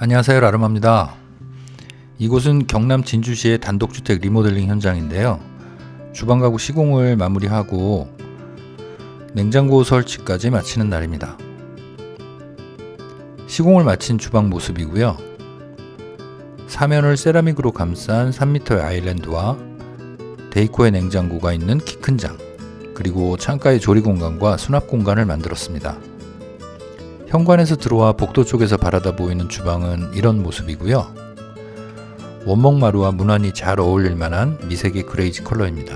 안녕하세요 라르마입니다. 이곳은 경남 진주시의 단독주택 리모델링 현장인데요. 주방 가구 시공을 마무리하고 냉장고 설치까지 마치는 날입니다. 시공을 마친 주방 모습이고요. 사면을 세라믹으로 감싼 3m의 아일랜드와 데이코의 냉장고가 있는 키 큰 장, 그리고 창가의 조리 공간과 수납 공간을 만들었습니다. 현관에서 들어와 복도 쪽에서 바라다 보이는 주방은 이런 모습이고요. 원목 마루와 무난히 잘 어울릴 만한 미색의 그레이지 컬러입니다.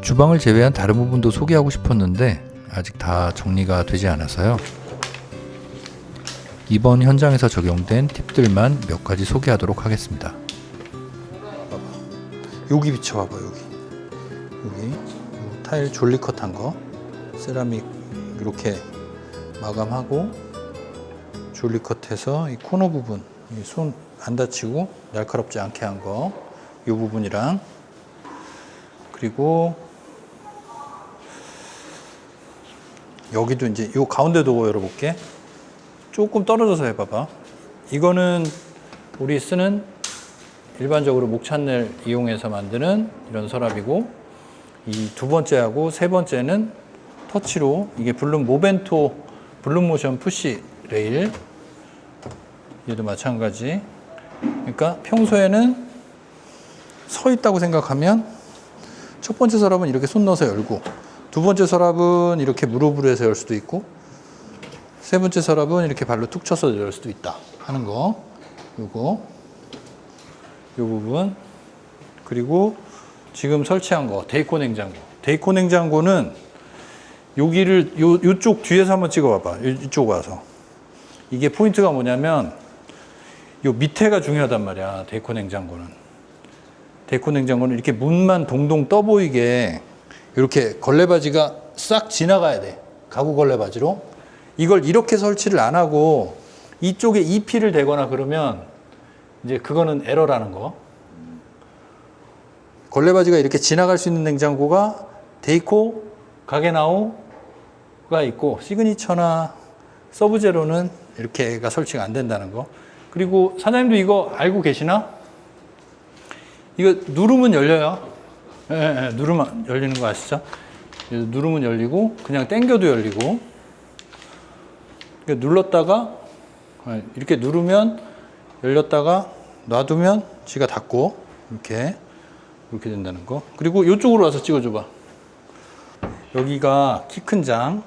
주방을 제외한 다른 부분도 소개하고 싶었는데 아직 다 정리가 되지 않아서요. 이번 현장에서 적용된 팁들만 몇 가지 소개하도록 하겠습니다. 여기 비춰봐봐 여기 여기 요 타일 졸리컷한 거 세라믹 이렇게 마감하고 졸리컷해서 이 코너 부분 손 안 다치고 날카롭지 않게 한 거 이 부분이랑. 그리고 여기도 이제 요 가운데도 열어볼게. 조금 떨어져서 해봐봐. 이거는 우리 쓰는 일반적으로 목찬넬 이용해서 만드는 이런 서랍이고 이 두 번째하고 세 번째는 터치로 이게 블룸 모벤토 블룸 모션 푸시 레일. 얘도 마찬가지. 그러니까 평소에는 서 있다고 생각하면 첫 번째 서랍은 이렇게 손 넣어서 열고 두 번째 서랍은 이렇게 무릎으로 해서 열 수도 있고 세 번째 서랍은 이렇게 발로 툭 쳐서 열 수도 있다 하는 거. 요거. 이 부분. 그리고 지금 설치한 거 데이코 냉장고. 데이코 냉장고는 여기를 요 요쪽 뒤에서 한번 찍어봐봐. 요- 이쪽 와서. 이게 포인트가 뭐냐면 요 밑에가 중요하단 말이야 데이코 냉장고는. 데이코 냉장고는 이렇게 문만 동동 떠 보이게 이렇게 걸레바지가 싹 지나가야 돼. 가구 걸레바지로. 이걸 이렇게 설치를 안 하고 이쪽에 EP를 대거나 그러면 이제 그거는 에러라는 거. 걸레바지가 이렇게 지나갈 수 있는 냉장고가 데이코, 가게나우 가 있고 시그니처나 서브제로는 이렇게가 설치가 안 된다는 거. 그리고 사장님도 이거 알고 계시나? 이거 누르면 열려요. 예, 예, 예, 누르면 열리는 거 아시죠? 누르면 열리고 그냥 당겨도 열리고. 눌렀다가 예, 이렇게 누르면 열렸다가 놔두면 지가 닫고 이렇게 이렇게 된다는 거. 그리고 이쪽으로 와서 찍어줘봐. 여기가 키 큰 장,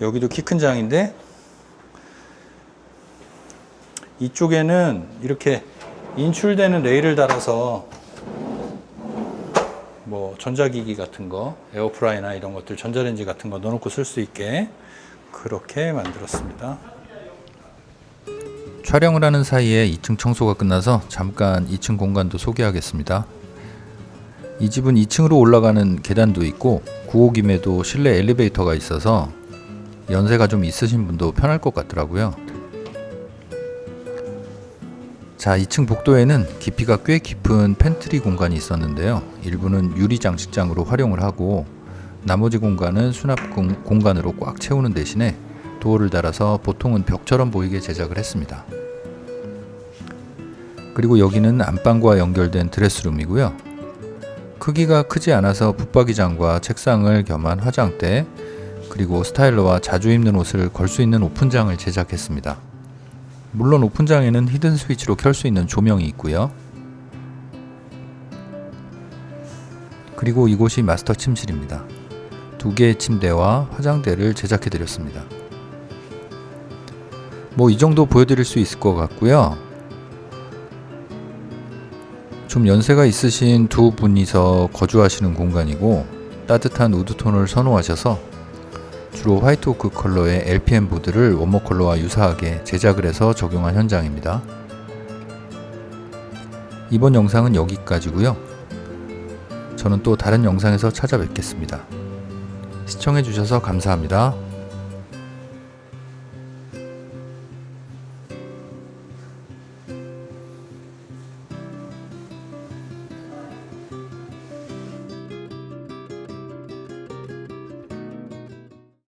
여기도 키 큰 장인데 이쪽에는 이렇게 인출되는 레일을 달아서 뭐 전자기기 같은 거, 에어프라이나 이런 것들, 전자레인지 같은 거 넣어놓고 쓸 수 있게 그렇게 만들었습니다. 촬영을 하는 사이에 2층 청소가 끝나서 잠깐 2층 공간도 소개하겠습니다. 이 집은 2층으로 올라가는 계단도 있고 9호김에도 실내 엘리베이터가 있어서 연세가 좀 있으신 분도 편할 것 같더라고요. 자, 2층 복도에는 깊이가 꽤 깊은 팬트리 공간이 있었는데요. 일부는 유리 장식장으로 활용을 하고 나머지 공간은 수납 공- 공간으로 꽉 채우는 대신에 도어를 달아서 보통은 벽처럼 보이게 제작을 했습니다. 그리고 여기는 안방과 연결된 드레스룸이고요. 크기가 크지 않아서 붙박이장과 책상을 겸한 화장대, 그리고 스타일러와 자주 입는 옷을 걸 수 있는 오픈장을 제작했습니다. 물론 오픈장에는 히든 스위치로 켤 수 있는 조명이 있고요. 그리고 이곳이 마스터 침실입니다. 두 개의 침대와 화장대를 제작해 드렸습니다. 뭐 이 정도 보여드릴 수 있을 것 같고요. 좀 연세가 있으신 두 분이서 거주하시는 공간이고 따뜻한 우드톤을 선호하셔서 주로 화이트 오크 컬러의 LPM 보드를 원목 컬러와 유사하게 제작을 해서 적용한 현장입니다. 이번 영상은 여기까지고요. 저는 또 다른 영상에서 찾아뵙겠습니다. 시청해주셔서 감사합니다.